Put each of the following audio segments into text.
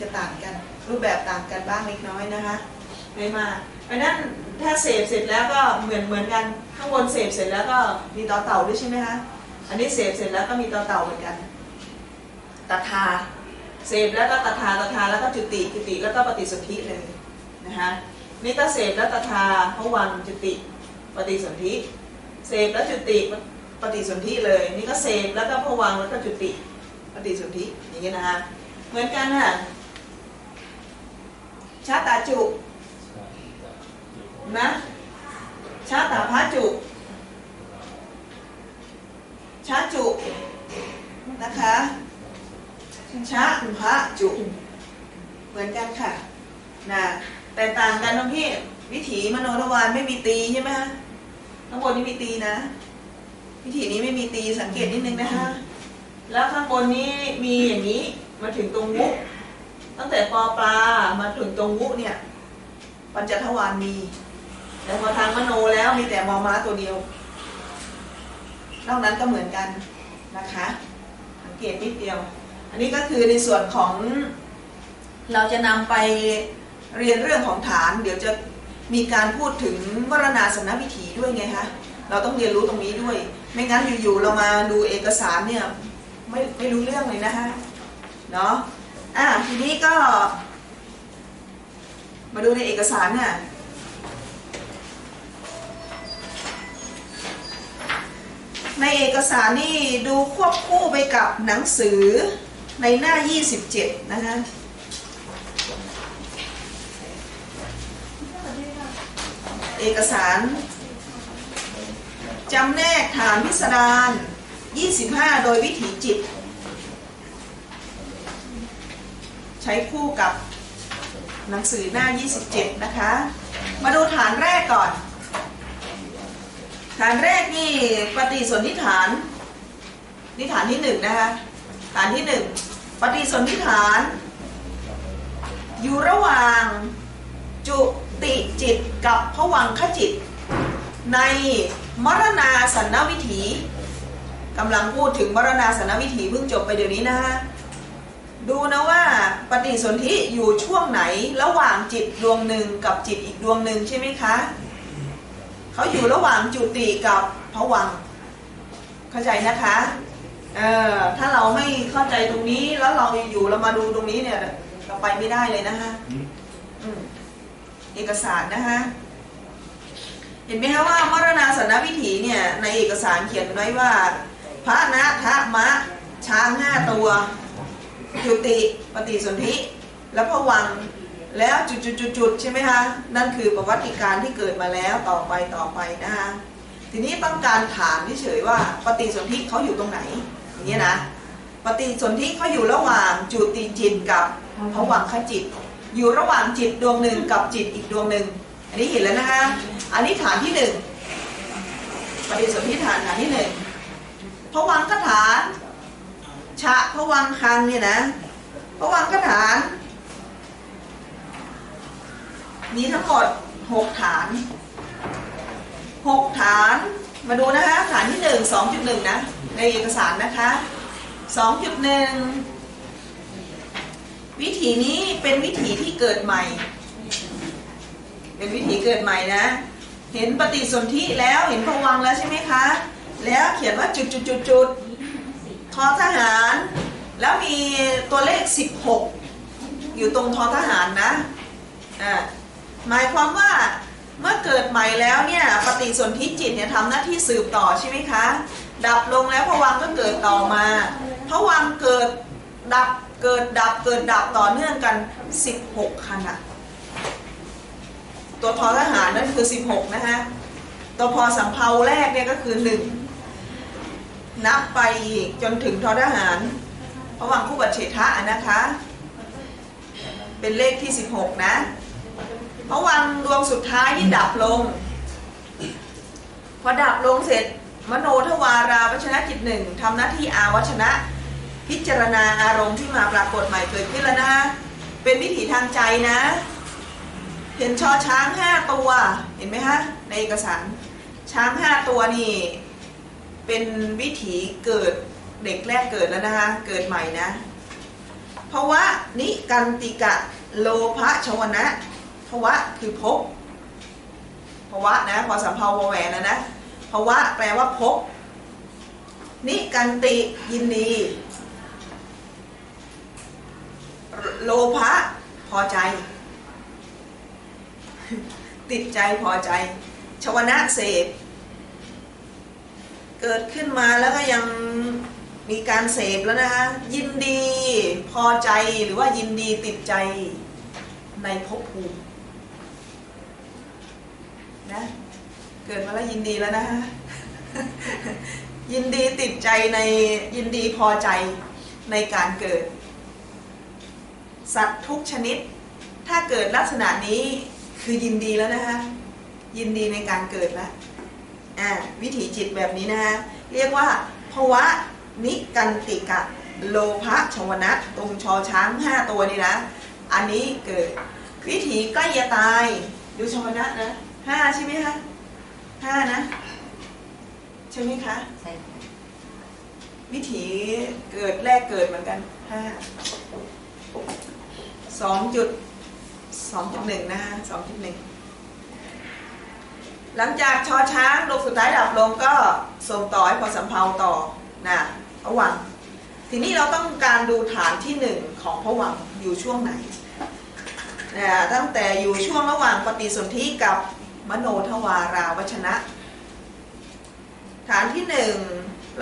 จะต่างกัน รูปแบบต่างกันบ้างเล็กน้อยนะคะไม่มากเพราะนั้นถ้าเสพเสร็จแล้วก็เหมือนเหมือนกันข้างบนเสพเสร็จแล้วก็มีต่อเต่าด้วยใช่ไหมคะอันนี้เสพเสร็จแล้วก็มีต่อเต่าเหมือนกันตถาเสพแล้วก็ตถาตถาแล้วก็จุติจุติแล้วก็ปฏิสนธิเลยนะคะนี่ก็เสพแล้วตถาพวังจุติปฏิสนธิเสพแล้วจุติปฏิสนธิเลย นี่ก็เสพแล้วก็พวังแล้วก็จุติปฏิสนธิอย่างนี้นะคะเหมือนกันค่ะ ชาตาจุนะชาตาพระจุ ชาจุนะคะชาพระจุเหมือนกันค่ะนะแต่ต่างกันตรงที่วิถีมโนทวารไม่มีตีใช่ไหมคะข้างบนนี้มีตีนะ วิถีนี้ไม่มีตีสังเกตนิดนึงนะคะ แล้วข้างบนนี้มีอย่างนี้มาถึงตรงวุก ตั้งแต่ปอปลามาถึงตรงวุเนี่ย ปัญจทวารมีแต่พอทางมโนแล้วมีแต่มอม้าตัวเดียวนอกนั้นก็เหมือนกันนะคะสังเกตนิดเดียว อันนี้ก็คือในส่วนของเราจะนำไปเรียนเรื่องของฐาน เดี๋ยวจะมีการพูดถึงวรณาสนวิถีด้วยไงคะเราต้องเรียนรู้ตรงนี้ด้วย ไม่งั้นอยู่ๆเรามาดูเอกสารเนี่ยไม่ไม่รู้เรื่องเลยนะคะเนาะ อะทีนี้ก็ มาดูในเอกสารเนี่ยในเอกสารนี่ดูควบคู่ไปกับหนังสือในหน้า 27 นะคะเอกสารจำแนกฐานพิสดาร25 โดยวิถีจิต ใช้คู่กับหนังสือหน้า 27 นะคะ มาดูฐานแรกก่อน ฐานแรกนี่ปฏิสนธิฐานนี่ฐานที่หนึ่งนะคะ ฐานที่หนึ่งปฏิสนธิฐาน อยู่ระหว่างจุติจิตกับผวังคจิต ในมรณาสันนวิถีกำลังพูดถึงมรณาสันนวิถีเพิ่งจบไปเดี๋ยวนี้นะคะ ดูนะว่าปฏิสนธิอยู่ช่วงไหนระหว่างจิตดวงหนึ่งกับจิตอีกดวงหนึ่งใช่ไหมคะเขาอยู่ระหว่างจุติกับผวังค์เข้าใจนะคะเออถ้าเราไม่เข้าใจตรงนี้แล้วเราอยู่เรามาดูตรงนี้เนี่ยเราไปไม่ได้เลยนะคะอืมเอกสารนะคะเห็นไหมคะว่ามรณาสนวิถีเนี่ยในเอกสารเขียนไว้ว่า พระนะทะมะช้างห้าตัว จุติปฏิสนธิแล้วผวังแล้วจุดๆๆใช่ไหมคะนั่นคือประวัติการที่เกิดมาแล้วต่อไปต่อไปนะคะทีนี้ต้องการถามเฉยว่าปฏิสนธิเขาอยู่ตรงไหนอย่างนี้นะปฏิสนธิเขาอยู่ระหว่างจุติจิตกับผวังคจิต อยู่ระหว่างจิตดวงหนึ่งกับจิตอีกดวงหนึ่งอันนี้เห็นแล้วนะคะอันนี้ฐานที่หนึ่งปฏิสนธิฐานฐานที่หนึ่งผวังคฐาน ชะผวังคังเนี่ยนะผวังคฐาน มีทั้งหมด6ฐาน6ฐาน มาดูนะคะ ฐานที่1 2.1นะ ในเอกสารนะคะ2.1วิถีนี้เป็นวิถีที่เกิดใหม่ เป็นวิถีเกิดใหม่นะ เห็นปฏิสนธิแล้วเห็นพวังแล้วใช่ไหมคะ แล้วเขียนว่าจุดจุดจุดจุด ทอทหาร แล้วมีตัวเลข 16 อยู่ตรงทอทหารนะอ่าหมายความว่าเมื่อเกิดใหม่แล้วเนี่ยปฏิสนธิจิตเนี่ยทำหน้าที่สืบต่อใช่ไหมคะ ดับลงแล้วผวังก็เกิดต่อมาผวังเกิดดับเกิดดับเกิดดับต่อเนื่องกัน 16ขณะตัวทอทหารนั่นคือ 16 นะคะตัวพอสำเภาแรกเนี่ยก็คือ 1 นับไปอีกจนถึงทอทหารผวังคู่บัตเฉทะนะคะ เป็นเลขที่ 16 นะพระวังดวงสุดท้ายที่ดับลง พอดับลงเสร็จมโนทวาราวัชนะจิตหนึ่งทำหน้าที่อาวัชนะ พิจารณาอารมณ์ที่มาปรากฏใหม่เกิดขึ้นแล้วนะเป็นวิถีทางใจนะ เห็นชอช้างห้าตัว เห็นไหมคะในเอกสาร ช้างห้าตัวนี่ เป็นวิถีเกิดเด็กแรกเกิดแล้วนะคะ เกิดใหม่นะ ภาวะนิกันติกะโลภะชวนะภาวะคือภพภาวะนะพอสัมภาวแหวนนะนะภาวะแปลว่าภพนิกันติยินดี โลภะพอใจ ติดใจพอใจ ชวนะเสพ เกิดขึ้นมาแล้วก็ยังมีการเสพแล้วนะคะยินดีพอใจหรือว่ายินดีติดใจในภพภูมินะเกิดมาแล้วยินดีแล้วนะคะยินดีติดใจในยินดีพอใจในการเกิด สัตว์ทุกชนิด ถ้าเกิดลักษณะนี้คือยินดีแล้วนะคะยินดีในการเกิดแล้ว อ่าวิถีจิตแบบนี้นะคะเรียกว่าภาวะนิกันติกะโลภะชวนะตรงชอช้างห้าตัวนี่นะ อันนี้เกิดวิถีใกล้จะตาย ดูชวนะนะห้าใช่ไหมคะห้านะใช่ไหมคะใช่วิถีเกิดแรกเกิดเหมือนกันห้าสองจุดสองจุดหนึ่งนะฮะสองจุดหนึ่ง หลังจากชอช้างลงสุดท้ายดับลงก็ส่งต่อให้พอสำเพาต่อนะพระวัง ทีนี้เราต้องการดูฐานที่หนึ่งของพระวังอยู่ช่วงไหนนะตั้งแต่อยู่ช่วงระหว่างปฏิสนธิกับมโนทวาราวชนะ ฐานที่หนึ่ง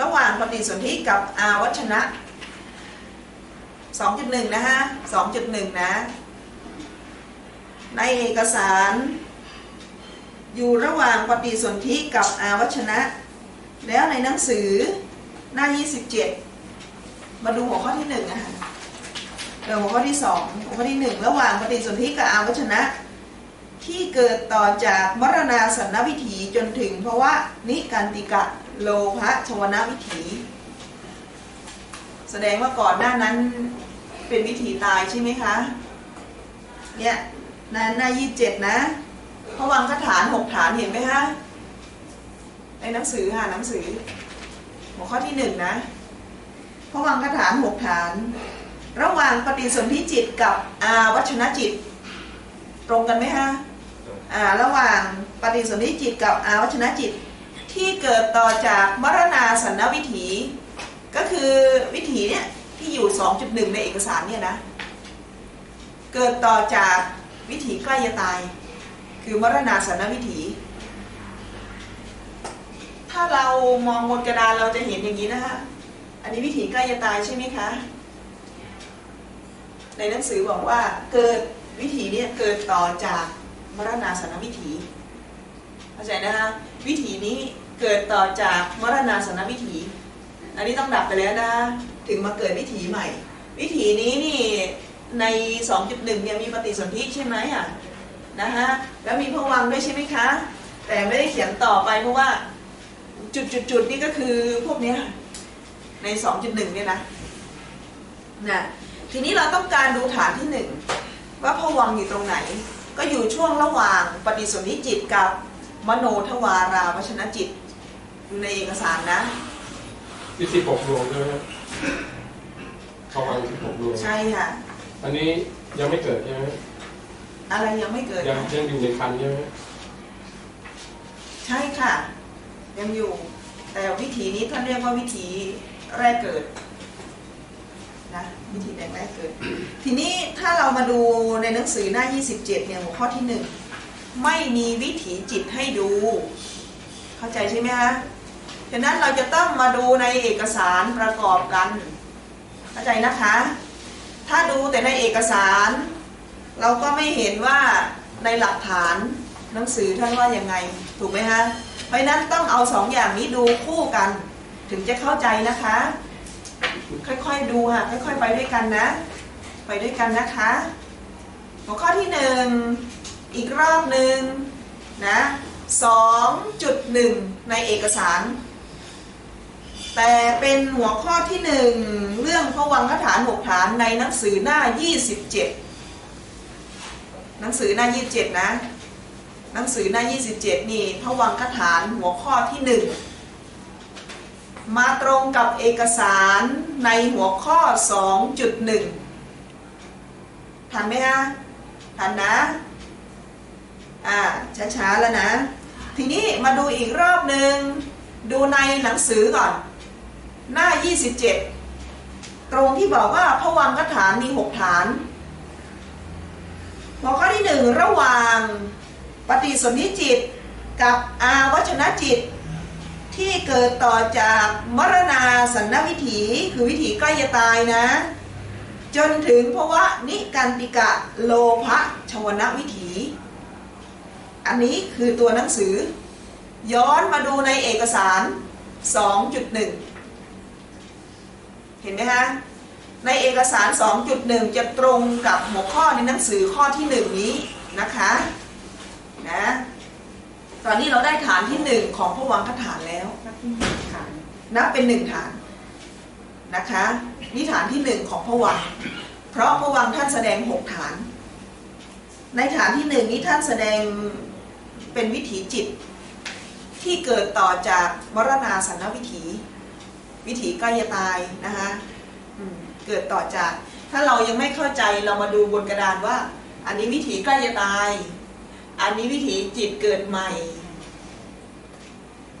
ระหว่างปฏิสนธิกับอาวัชนะ 2.1 นะฮะ 2.1 นะ ในเอกสาร อยู่ระหว่างปฏิสนธิกับอาวัชนะ แล้วในหนังสือหน้า 27 มาดูหัวข้อที่1นะคะเดี๋ยวหัวข้อที่2หัวข้อที่ 1 ระหว่างปฏิสนธิกับอาวัชนะ ที่เกิดต่อจากมรณาสันนวิถีจนถึงเพราะว่านิการติกะโลภะชวนวิถี แสดงว่าก่อนหน้านั้นเป็นวิถีตายใช่ไหมคะ เนี่ยหน้าหน้ายี่สิบเจ็ดนะ พระวังคฐานหกฐานเห็นไหมคะในหนังสือค่ะหนังสือ หัวข้อที่หนึ่งนะพระวังคฐานหกฐาน ระหว่างปฏิสนธิจิตกับอาวัชนะจิต ตรงกันไหมฮะอ่าระหว่างปฏิสนธิจิตกับอาวัชนะจิต ที่เกิดต่อจากมรณาสันนวิถี ก็คือวิถีเนี่ยที่อยู่ 2.1 ในเอกสารเนี่ยนะ เกิดต่อจากวิถีใกล้จะตาย คือมรณาสันนวิถี ถ้าเรามองบนกระดานเราจะเห็นอย่างนี้นะคะอันนี้วิถีใกล้จะตายใช่ไหมคะ ในหนังสือบอกว่าเกิดวิถีเนี่ยเกิดต่อจากมรณาสันนวิถีเข้าใจนะคะวิถีนี้เกิดต่อจากมรณาสันนวิถี อันนี้ต้องดับไปแล้วนะถึงมาเกิดวิถีใหม่ วิถีนี้นี่ใน 2.1เนี่ยมีปฏิสนธิใช่ไหมอะ นะฮะแล้วมีพวังค์ด้วยใช่ไหมคะ แต่ไม่ได้เขียนต่อไปเพราะว่าจุดๆๆนี่ก็คือพวกเนี้ยใน 2.1เนี่ยนะนะทีนี้เราต้องการดูฐานที่หนึ่งว่าพวังค์อยู่ตรงไหน ก็อยู่ช่วงระหว่างปฏิสนธิจิตกับมโนทวาราวชนะจิตอยู่ในเอกสารนะที่สิบหกดวงใช่ไหมครับประมาณสิบหกดวงใช่ค่ะ อันนี้ยังไม่เกิดใช่ไหม อะไรยังไม่เกิดยังนะยังอยู่ในคันใช่ไหมใช่ค่ะ ยังอยู่ แต่วิธีนี้ท่านเรียกว่าวิธีแรกเกิดนะวิธีแรกแรกเกิด ทีนี้ถ้าเรามาดูในหนังสือหน้า 27 เนี่ยหัวข้อที่หนึ่งไม่มีวิถีจิตให้ดู เข้าใจใช่ไหมคะฉะนั้นเราจะต้องมาดูในเอกสารประกอบกัน เข้าใจนะคะ ถ้าดูแต่ในเอกสาร เราก็ไม่เห็นว่าในหลักฐานหนังสือท่านว่ายังไง ถูกไหมคะเพราะนั้นต้องเอาสองอย่างนี้ดูคู่กัน ถึงจะเข้าใจนะคะ ค่อยๆดูค่ะค่อยๆ ไปด้วยกันนะ ไปด้วยกันนะคะ หัวข้อที่หนึ่งอีกรอบหนึ่งนะสองจุดหนึ่งในเอกสาร แต่เป็นหัวข้อที่หนึ่งเรื่องพระวังคฐานหกฐานในหนังสือหน้า 27 หนังสือหน้า 27 นะ หนังสือหน้า 27 นี่พระวังคฐานหัวข้อที่หนึ่งมาตรงกับเอกสารในหัวข้อ 2.1 ทันไหมฮะทันนะ อ่า ช้าๆ แล้วนะ ทีนี้มาดูอีกรอบหนึ่ง ดูในหนังสือก่อน หน้า 27 ตรงที่บอกว่าพระวังคฐานมี 6 ฐาน หัวข้อที่หนึ่งระหว่างปฏิสนธิจิตกับอาวัชนะจิต ที่เกิดต่อจากมรณาสันนวิถีคือวิถีใกล้จะตายนะ จนถึงภาวะนิกันติกะโลภะชวนวิถี อันนี้คือตัวหนังสือ ย้อนมาดูในเอกสาร 2.1 เห็นไหมฮะ ในเอกสาร 2.1 จะตรงกับหัวข้อในหนังสือข้อที่ 1 นี้นะคะนะตอนนี้เราได้ฐานที่ 1 ของพระวังคฐานแล้วนับเป็นหนึ่งฐานนะคะนี่ฐานที่หนึ่งของพระวัง เพราะพระวังท่านแสดงหกฐาน ในฐานที่หนึ่งนี้ท่านแสดงเป็นวิถีจิต ที่เกิดต่อจากมรณาสันนวิถี วิถีใกล้จะตายนะคะ เกิดต่อจาก ถ้าเรายังไม่เข้าใจเรามาดูบนกระดานว่า อันนี้วิถีใกล้จะตาย อันนี้วิถีจิตเกิดใหม่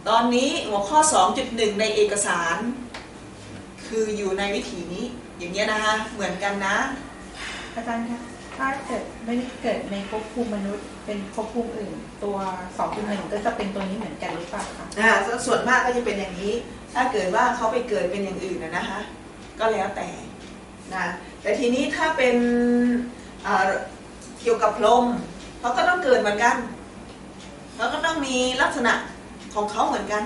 ตอนนี้หัวข้อ 2.1 ในเอกสาร คืออยู่ในวิถีนี้ อย่างเงี้ยนะคะ เหมือนกันนะ อาจารย์คะถ้าเกิดไม่ได้เกิดในภพภูมิมนุษย์ เป็นภพภูมิอื่น ตัวสองหนึ่งก็จะเป็นตัวนี้เหมือนกันหรือเปล่าคะอ่าส่วนมากก็จะเป็นอย่างนี้ ถ้าเกิดว่าเขาไปเกิดเป็นอย่างอื่นนะนะคะ ก็แล้วแต่ นะแต่ทีนี้ถ้าเป็นเกี่ยวกับพรหมเขาก็ต้องเกิดเหมือนกันเขาก็ต้องมีลักษณะของเขาเหมือนกัน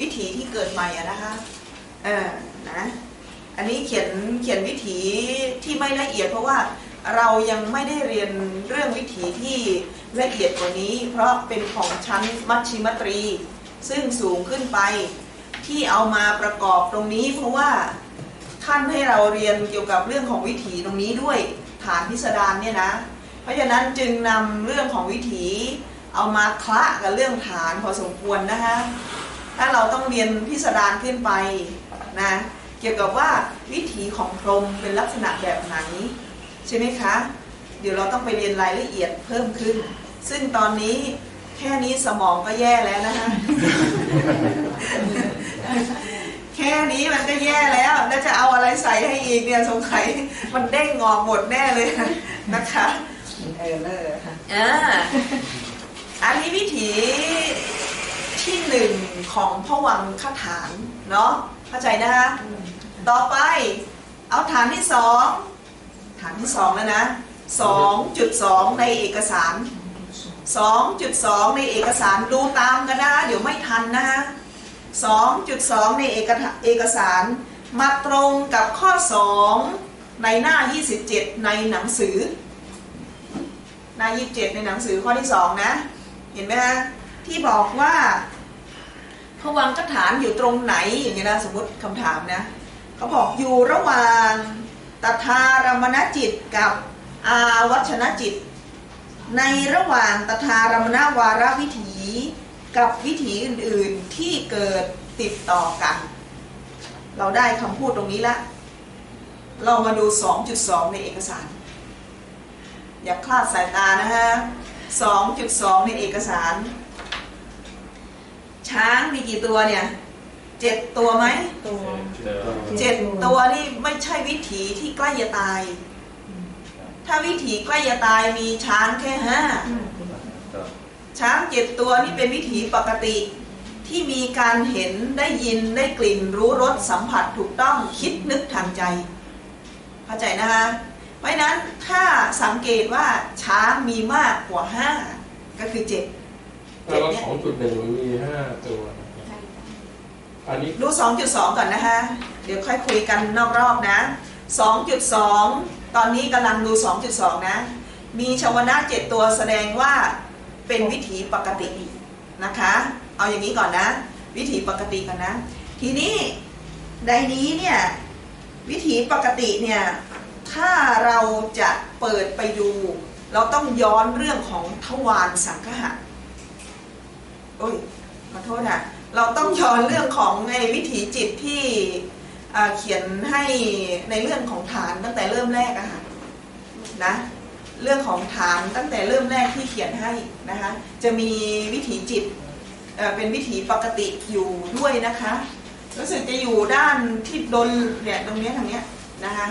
วิถีที่เกิดใหม่อะนะคะเออนะอันนี้เขียนเขียนวิถีที่ไม่ละเอียดเพราะว่าเรายังไม่ได้เรียนเรื่องวิถีที่ละเอียดกว่านี้ เพราะเป็นของชั้นมัชชิมตรี ซึ่งสูงขึ้นไปที่เอามาประกอบตรงนี้เพราะว่า ท่านให้เราเรียนเกี่ยวกับเรื่องของวิถีตรงนี้ด้วยฐานพิสดารเนี่ยนะ เพราะฉะนั้นจึงนำเรื่องของวิถีเอามาคละกับเรื่องฐานพอสมควรนะคะ ถ้าเราต้องเรียนพิสดารขึ้นไปนะเกี่ยวกับว่าวิถีของพรหมเป็นลักษณะแบบไหนใช่ไหมคะ เดี๋ยวเราต้องไปเรียนรายละเอียดเพิ่มขึ้น ซึ่งตอนนี้แค่นี้สมองก็แย่แล้วนะคะ แค่นี้มันก็แย่แล้ว แล้วจะเอาอะไรใส่ให้อีกเนี่ยสงสัยมันเด้งงอกหมดแน่เลยนะคะเออเลอร์ค่ะอ่าอันนี้วิถีที่หนึ่งของพระวังคฐานเนาะเข้าใจนะคะต่อไปเอาฐานที่สองฐานที่สองแล้วนะสองจุดสองในเอกสารสองจุดสองในเอกสารดูตามกันนะคะเดี๋ยวไม่ทันนะคะ สองจุดสองในเอกเอกสาร มาตรงกับข้อสองในหน้า 27 ในหนังสือ หน้า 27 ในหนังสือข้อที่สองนะ เห็นไหมฮะที่บอกว่าพระวังคฐานอยู่ตรงไหนอย่างเงี้ยนะสมมติคำถามนะเขาบอกอยู่ระหว่างตถารมณจิตกับอาวัชนจิต ในระหว่างตถารมณวาระวิถี กับวิถีอื่นๆที่เกิดติดต่อกัน เราได้คำพูดตรงนี้ละ เรามาดู 2.2 ในเอกสาร อย่าคลาดสายตานะฮะ 2.2 ในเอกสาร ช้างมีกี่ตัวเนี่ยเจ็ดตัวไหมตัวเจ็ดตัวนี่ไม่ใช่วิถีที่ใกล้จะตาย ถ้าวิถีใกล้จะตายมีช้างแค่ห้า ช้างเจ็ดตัวนี่เป็นวิถีปกติ ที่มีการเห็นได้ยินได้กลิ่นรู้รสสัมผัสถูกต้องคิดนึกทางใจเข้าใจนะคะเพราะฉะนั้นถ้าสังเกตว่าช้างมีมากกว่าห้าก็คือเจ็ดแล้วสองจุดหนึ่งมีห้าตัวอันนี้ดู2.2ก่อนนะคะ เดี๋ยวค่อยคุยกันนอกรอบนะ2.2ตอนนี้กำลังดู2.2นะ มีชาวนะเจ็ดตัวแสดงว่า เป็นวิถีปกตินะคะ เอาอย่างนี้ก่อนนะ วิถีปกติก่อนนะ ทีนี้ในนี้เนี่ยวิถีปกติเนี่ยถ้าเราจะเปิดไปดู เราต้องย้อนเรื่องของทวารสังคหะโอ้ยขอโทษค่ะเราต้องย้อนเรื่องของไอ้วิถีจิตที่เขียนให้ในเรื่องของฐานตั้งแต่เริ่มแรกอะค่ะนะ เรื่องของฐานตั้งแต่เริ่มแรกที่เขียนให้นะคะ จะมีวิถีจิตเเป็นวิถีปกติอยู่ด้วยนะคะรู้สึกจะอยู่ด้านที่ดนเนี่ยตรงนี้ทางเนี้ยนะคะ